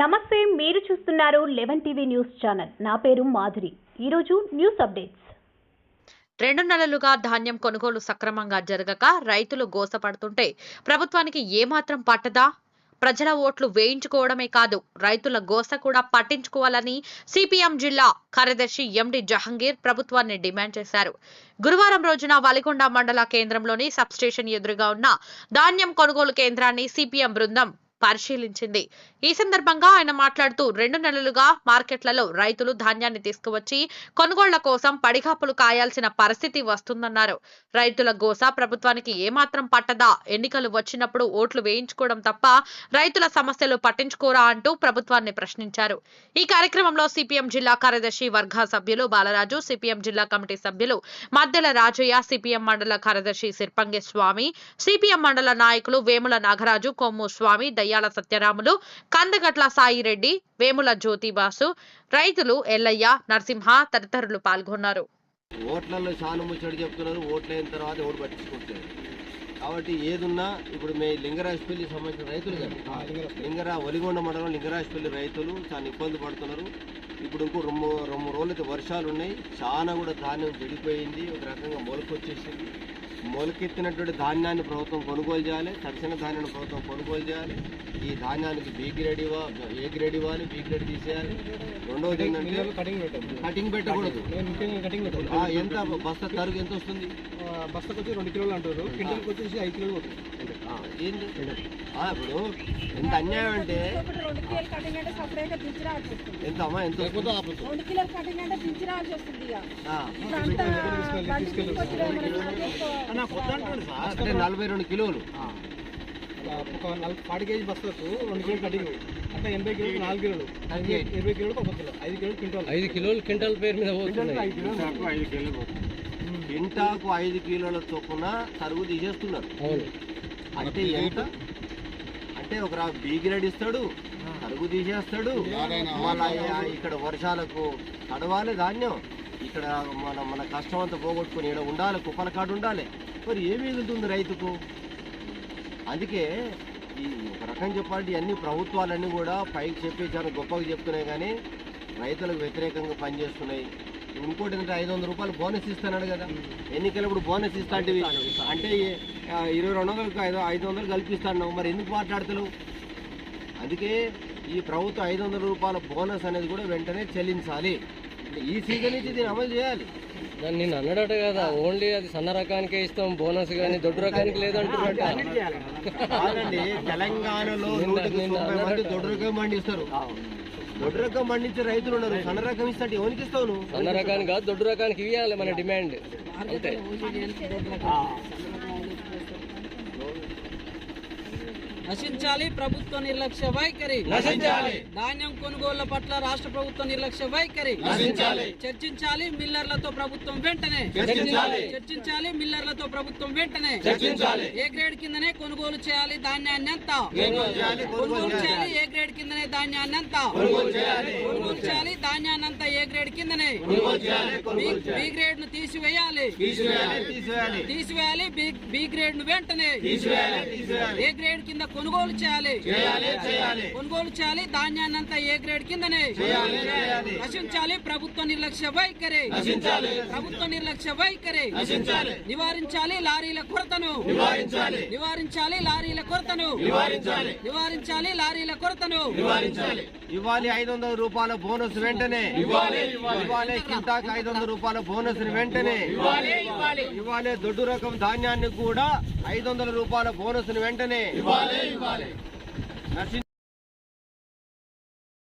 నమస్తే మీరు చూస్తున్నారు లెవెన్ టీవీ న్యూస్ ఛానల్. నా పేరు మాధురి. ఈరోజు న్యూస్ అప్డేట్స్. రెండు నెలలుగా ధాన్యం కొనుగోలు సక్రమంగా జరగక రైతులు గోసపడుతుంటే ప్రభుత్వానికి ఏమాత్రం పట్టదా? ప్రజల ఓట్లు వేయించుకోవడమే కాదు రైతుల గోస కూడా పట్టించుకోవాలని సిపిఎం జిల్లా కార్యదర్శి ఎండి జహంగీర్ ప్రభుత్వాన్ని డిమాండ్ చేశారు. గురువారం రోజున వలిగొండ మండల కేంద్రంలోని సబ్స్టేషన్ ఎదురుగా ఉన్న ధాన్యం కొనుగోలు కేంద్రాన్ని సిపిఎం బృందం పరిశీలించింది. ఈ సందర్భంగా ఆయన మాట్లాడుతూ రెండు నెలలుగా మార్కెట్లలో రైతులు ధాన్యాన్ని తీసుకువచ్చి కొనుగోళ్ళ కోసం పడిగాపులు కాయాల్సిన పరిస్థితి వస్తుందన్నారు. రైతుల గోస ప్రభుత్వానికి ఏమాత్రం పట్టదా? ఎన్నికలు వచ్చినప్పుడు ఓట్లు వేయించుకోవడం తప్ప రైతుల సమస్యలు పట్టించుకోరా అంటూ ప్రభుత్వాన్ని ప్రశ్నించారు. ఈ కార్యక్రమంలో సిపిఎం జిల్లా కార్యదర్శి వర్గ సభ్యులు బాలరాజు సిపిఎం జిల్లా కమిటీ సభ్యులు మద్దెల రాజయ్య సిపిఎం మండల కార్యదర్శి సిర్పంగి స్వామి సిపిఎం మండల నాయకులు వేముల నాగరాజు కొమ్ము స్వామి దయ్యాల సత్యరాములు కందగట్ల సాయిరెడ్డి వేముల జ్యోతిబాసు రైతులు ఎల్లయ్య నరసింహ తదితరులు పాల్గొన్నారు. ఓట్లలో చాలా ముచ్చడి చెప్తున్నారు ఓట్లు అయిన తర్వాత ఓటు పట్టించుకుంటారు కాబట్టి ఏదున్నా ఇప్పుడు మే లింగరాజపల్లి సంబంధించిన రైతులు కదా. లింగరా ఒలిగొండ మండలం లింగరాజపల్లి రైతులు చాలా ఇబ్బంది పడుతున్నారు. ఇప్పుడు ఇంకో రెండు రెండు రోజులు అయితే వర్షాలు ఉన్నాయి. చాలా కూడా ధాన్యం చెడిపోయింది ఒక రకంగా మొలకొచ్చేసింది. మొలకెత్తినటువంటి ధాన్యాన్ని ప్రభుత్వం కొనుగోలు చేయాలి తడిసిన ధాన్యాన్ని ప్రభుత్వం కొనుగోలు చేయాలి. ఈ ధాన్యానికి బి గ్రేడ్ ఇవ్వ ఏ గ్రేడ్ ఇవ్వాలి బి గ్రేడ్ తీసేయాలి. రెండవది ఏంటంటే కటింగ్ పెట్టకూడదు. ఎంత బస్తా తరుగు ఎంత వస్తుంది? బస్తాకు వచ్చి రెండు కిలోలు అంటారు. క్వింటల్కి వచ్చేసి ఐదు కిలోలు పోతుంది. ఆ, ఏంది? ఆ, ఇప్పుడు ఎంత అన్యాయం అంటే కిలోలు ఎంత అమ్మా ఎంత రెండు కిలోలు కటింగ్ అంటే దించి రావాల్సి వస్తుంది ఇక. ఆ, ఇప్పుడు అంతా బండి తీసుకొచ్చి మనం చేసుకో- అంటే నలభై రెండు కిలోలు. ఆ, ఒక నలభై ఫార్టీ కేజీ బస్తాలకు రెండు కిలోలు కటింగ్ అంటే ఎనభై కిలోలు. నాలుగు కిలోలు. ఇరవై కిలోలకు ఒక కిలో ఐదు కిలోలు క్వింటాల్. ఐదు కిలోలు క్వింటాల్ పేరు మీద ఐదు కిలోలు. ఐదు కిలోలు. కింటాకు ఐదు కిలోల చొప్పున తరుగు తీసేస్తున్నారు. అవును. అంటే ఎంత? అంటే ఒక రా బి గ్రేడ్ ఇస్తాడు తరుగు తీసేస్తాడు. మళ్ళా ఇక్కడ వర్షాలకు తడవాలి ధాన్యం. ఇక్కడ మన మన కష్టం అంతా పోగొట్టుకుని ఇక్కడ ఉండాలి కుప్పల కాడు ఉండాలి. మరి ఏం మిగులుతుంది రైతుకు? అందుకే ఈ ఒక రకం చెప్పాలంటే అన్ని ప్రభుత్వాలన్నీ కూడా పైకి చెప్పి చాలా గొప్పగా చెప్తున్నాయి కానీ రైతులకు వ్యతిరేకంగా పనిచేస్తున్నాయి. ఇంకోటి ఏంటంటే ఐదు వందల రూపాయలు బోనస్ ఇస్తున్నాడు కదా. ఎన్నికలప్పుడు బోనస్ ఇస్తాంటివి. అంటే ఇరవై రెండు వందలకు ఐదు ఐదు వందలు కల్పిస్తాను మరి ఎందుకు మాట్లాడతలేవు? అందుకే ఈ ప్రభుత్వం ఐదు వందల రూపాయల బోనస్ అనేది కూడా వెంటనే చెల్లించాలి. ఈ సీజన్ నుంచి దీన్ని అమలు చేయాలి. దాన్ని నేను అన్నాడట కదా ఓన్లీ అది సన్న రకానికే ఇస్తాం బోనస్ కానీ దొడ్డు రకానికి కాదండి తెలంగాణలో దొడ్డు రకం పండిస్తారు. దొడ్డు రకం పండించే రైతులు ఉన్నారు. సన్న రకం ఇస్తే ఎవరికి ఇస్తావు నువ్వు? సన్న రకానికి కాదు దొడ్డు రకానికి ఇవ్వాలి మన డిమాండ్. అంతే. నశించాలి ప్రభుత్వ నిర్లక్ష్య వైఖరి నశించాలి. ధాన్యం కొనుగోళ్ళ పట్ల రాష్ట్ర ప్రభుత్వ నిర్లక్ష్య వైఖరి నశించాలి. చర్చించాలి మిల్లర్లతో ప్రభుత్వం వెంటనే చర్చించాలి. మిల్లర్లతో ప్రభుత్వం వెంటనే చర్చించాలి. ఏ గ్రేడ్ కిందనే కొనుగోలు చేయాలి ధాన్యాన్ని ఎంత కొనుగోలు చేయాలి. ఏ గ్రేడ్ కిందనే ధాన్యాన్ని ఎంత కొనుగోలు చేయాలి. ధాన్యాన్ని అంతా ఏ గ్రేడ్ కిందనే కొనుగోలు చేయాలి, కొనుగోలు బి- గ్రేడ్ను తీసివేయాలి తీసివేయాలి బి గ్రేడ్ను వెంటనే ఏ గ్రేడ్ కింద కొనుగోలు చేయాలి కొనుగోలు చేయాలి ధాన్యాన్ని అంతా ఏ గ్రేడ్ కిందనే. నశించాలి ప్రభుత్వ నిర్లక్ష్య వైఖరి. ప్రభుత్వ నిర్లక్ష్య వైఖరి. నివారించాలి లారీల కొరతను నివారించాలి. లారీల కొరతను నివారించాలి. నివారించాలి లారీల కొరతను నివారించాలి ఇవ్వాలి ఐదు వందల రూపాయల బోనస్ వెంటనే. ఇవ్వాలి, కింటాకి ఐదు వందల రూపాయల బోనస్ వెంటనే. ఇవ్వాలి, దొడ్డు రకం ధాన్యాన్ని కూడా ఐదు వందల రూపాయల బోనస్ వెంటనే.